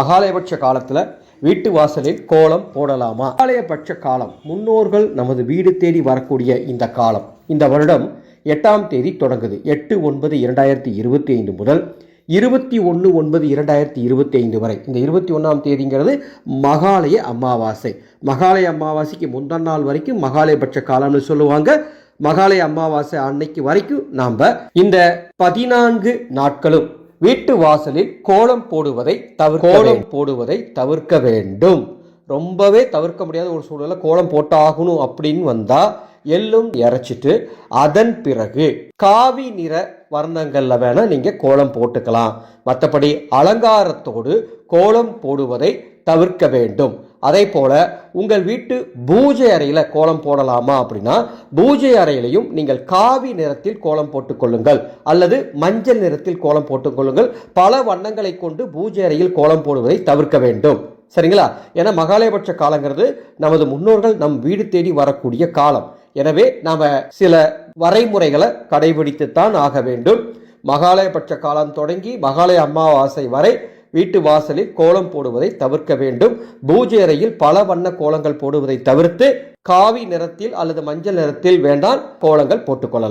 மகாலயபட்ச காலத்துல வீட்டு வாசலில் கோலம் போடலாமா? மகாலயபட்ச காலம் முன்னோர்கள் நமது வீடு தேடி வரக்கூடிய இந்த காலம். இந்த வருடம் எட்டாம் தேதி தொடங்குது. எட்டு ஒன்பது இரண்டாயிரத்தி இருபத்தி ஐந்து முதல் இருபத்தி ஒன்று ஒன்பது இரண்டாயிரத்தி இருபத்தி ஐந்து வரை. இந்த இருபத்தி ஒன்றாம் தேதிங்கிறது மகாலய அமாவாசை. மகாலய அமாவாசைக்கு முந்தன் நாள் வரைக்கும் மகாலயபட்ச காலம்னு சொல்லுவாங்க. மகாலய அமாவாசை அன்னைக்கு வரைக்கும் நாம் இந்த பதினான்கு நாட்களும் வீட்டு வாசலில் கோலம் போடுவதை தவிர்க்க கோலம் போடுவதை தவிர்க்க வேண்டும். ரொம்பவே தவிர்க்க முடியாத ஒரு சூழல்ல கோலம் போட்டாகணும் அப்படின்னு வந்தா எள்ளும் இறைச்சிட்டு அதன் பிறகு காவி நிற வர்ணங்கள்ல வேணா நீங்க கோலம் போட்டுக்கலாம். மற்றபடி அலங்காரத்தோடு கோலம் போடுவதை தவிர்க்க வேண்டும். அதே போல் உங்கள் வீட்டு பூஜை அறையில் கோலம் போடலாமா அப்படின்னா பூஜை அறையிலையும் நீங்கள் காவி நிறத்தில் கோலம் போட்டுக்கொள்ளுங்கள் அல்லது மஞ்சள் நிறத்தில் கோலம் போட்டுக்கொள்ளுங்கள் பல வண்ணங்களை கொண்டு பூஜை அறையில் கோலம் போடுவதை தவிர்க்க வேண்டும். சரிங்களா? ஏன்னா மகாலயபட்ச காலங்கிறது நமது முன்னோர்கள் நம் வீடு தேடி வரக்கூடிய காலம். எனவே நாம் சில வரைமுறைகளை கடைபிடித்துத்தான் ஆக வேண்டும். மகாலயபட்ச காலம் தொடங்கி மகாலய அமாவாசை வரை வீட்டு வாசலில் கோலம் போடுவதை தவிர்க்க வேண்டும். பூஜை அறையில் பல வண்ண கோலங்கள் போடுவதை தவிர்த்து காவி நிறத்தில் அல்லது மஞ்சள் நிறத்தில் வேண்டாம் கோலங்கள் போட்டுக்கொள்ளலாம்.